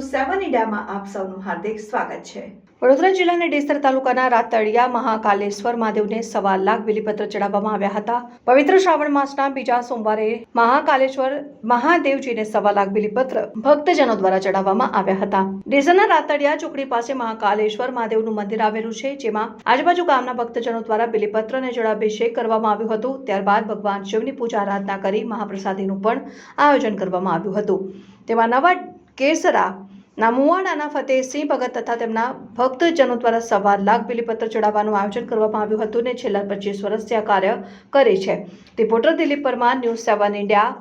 ઇન્ડિયામાં આપ સૌનું હાર્દિક સ્વાગત છે. વડોદરા જિલ્લાના ડેસર તાલુકાના રાતડિયા મહાકાલેશ્વર મહાદેવને સવા લાખ બિલીપત્ર ચડાવવામાં આવ્યા હતા. પવિત્ર શ્રાવણ માસના બીજા સોમવારે મહાકાલેશ્વર મહાદેવજીને સવા લાખ બિલીપત્ર ભક્તજનો દ્વારા ચડાવવામાં આવ્યા હતા. ડેસરના રાતડિયા ચોકડી પાસે મહાકાલેશ્વર મહાદેવનું મંદિર આવેલું છે, જેમાં આજુબાજુ ગામના ભક્તજનો દ્વારા બિલીપત્રને જળાભિષેક કરવામાં આવ્યું હતું. ત્યારબાદ ભગવાન શિવની પૂજા આરાધના કરી મહાપ્રસાદીનું પણ આયોજન કરવામાં આવ્યું હતું. તેમાં નવા કેસરા ના મુવાડાના ફતેહસિંહ ભગત તથા તેમના ભક્તજનો દ્વારા સવા લાખ બિલીપત્ર ચડાવવાનું આયોજન કરવામાં આવ્યું હતું ને છેલ્લા પચીસ વર્ષથી આ કાર્ય કરે છે. Reporter Dilip Parmar, news seven India,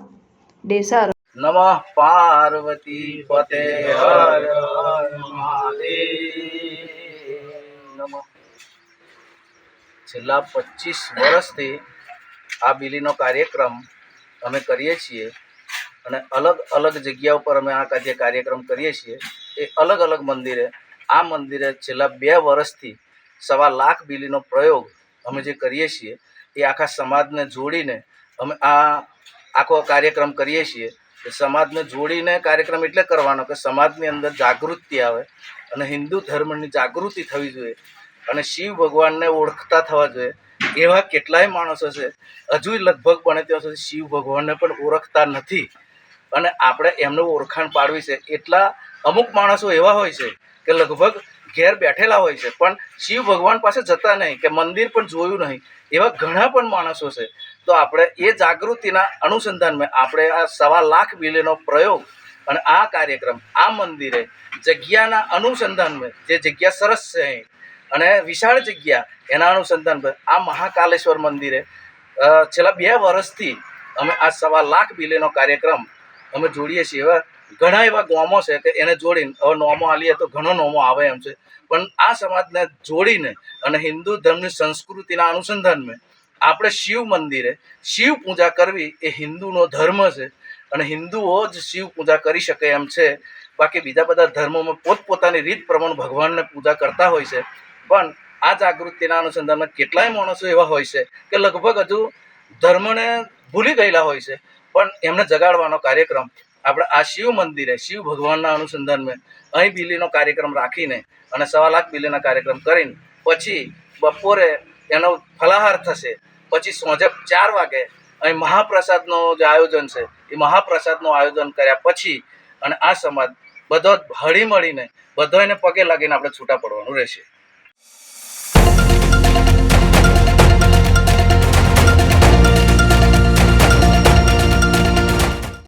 Desar. નમઃ પાર્વતી પતે હર હર છેલ્લા પચીસ વર્ષથી આ બિલીનો કાર્યક્રમ અમે કરીએ છીએ. અને અલગ અલગ જગ્યા ઉપર અમે આ જે કાર્યક્રમ કરીએ છીએ. એ અલગ અલગ મંદિરે, આ મંદિરે છેલ્લા બે વર્ષથી સવા લાખ બિલીનો પ્રયોગ અમે જે કરીએ છીએ, એ આખા સમાજને જોડીને અમે આ આખો કાર્યક્રમ કરીએ છીએ. સમાજને જોડીને કાર્યક્રમ એટલે કરવાનો કે સમાજની અંદર જાગૃતિ આવે અને હિન્દુ ધર્મની જાગૃતિ થવી જોઈએ અને શિવ ભગવાનને ઓળખતા થવા જોઈએ. એવા કેટલાય માણસો છે હજુ લગભગ બને ત્યાં સુધી શિવ ભગવાનને પણ ઓળખતા નથી. અને આપણે એમને ઓળખાણ પાડવી છે. એટલા અમુક માણસો એવા હોય છે કે લગભગ ઘેર બેઠેલા હોય છે. પણ શિવ ભગવાન પાસે જતા નહીં કે મંદિર પણ જોયું નહીં એવા ઘણા પણ માણસો છે. તો આપણે એ જાગૃતિના અનુસંધાનમાં આપણે આ સવા લાખ બિલીનો પ્રયોગ અને આ કાર્યક્રમ, આ મંદિરે જગ્યાના અનુસંધાનમાં, જે જગ્યા સરસ છે અને વિશાળ જગ્યા એના અનુસંધાનમાં આ મહાકાલેશ્વર મંદિરે છેલ્લા બે વર્ષથી અમે આ સવા લાખ બિલીનો કાર્યક્રમ અમે જોડીએ છીએ. એવા ઘણા એવા ગોમો છે કે એને જોડીને, હવે નોમો આલીએ તો ઘણો નોમો આવે એમ છે. પણ આ સમાજને જોડીને અને હિન્દુ ધર્મની સંસ્કૃતિના અનુસંધાનમાં આપણે શિવ મંદિરે શિવ પૂજા કરવી એ હિન્દુનો ધર્મ છે અને હિન્દુઓ જ શિવ પૂજા કરી શકે એમ છે. બાકી બીજા બધા ધર્મોમાં પોતપોતાની રીત પ્રમાણે ભગવાનને પૂજા કરતા હોય છે. પણ આ જાગૃતિના અનુસંધાનમાં કેટલાય માણસો એવા હોય છે કે લગભગ હજુ ધર્મને ભૂલી ગયેલા હોય છે. પણ એમને જગાડવાનો કાર્યક્રમ આપણે આ શિવ મંદિરે, શિવ ભગવાનના અનુસંધાનમાં અહીં બિલીનો કાર્યક્રમ રાખીને અને સવા લાખ બિલીના કાર્યક્રમ કરીને પછી બપોરે એનો ફલાહાર થશે. પછી સાંજે ચાર વાગે અહીં મહાપ્રસાદનો જે આયોજન છે, એ મહાપ્રસાદનું આયોજન કર્યા પછી અને આ સમાજ બધો હળી મળીને એને પગે લાગીને આપણે છૂટા પડવાનું રહેશે.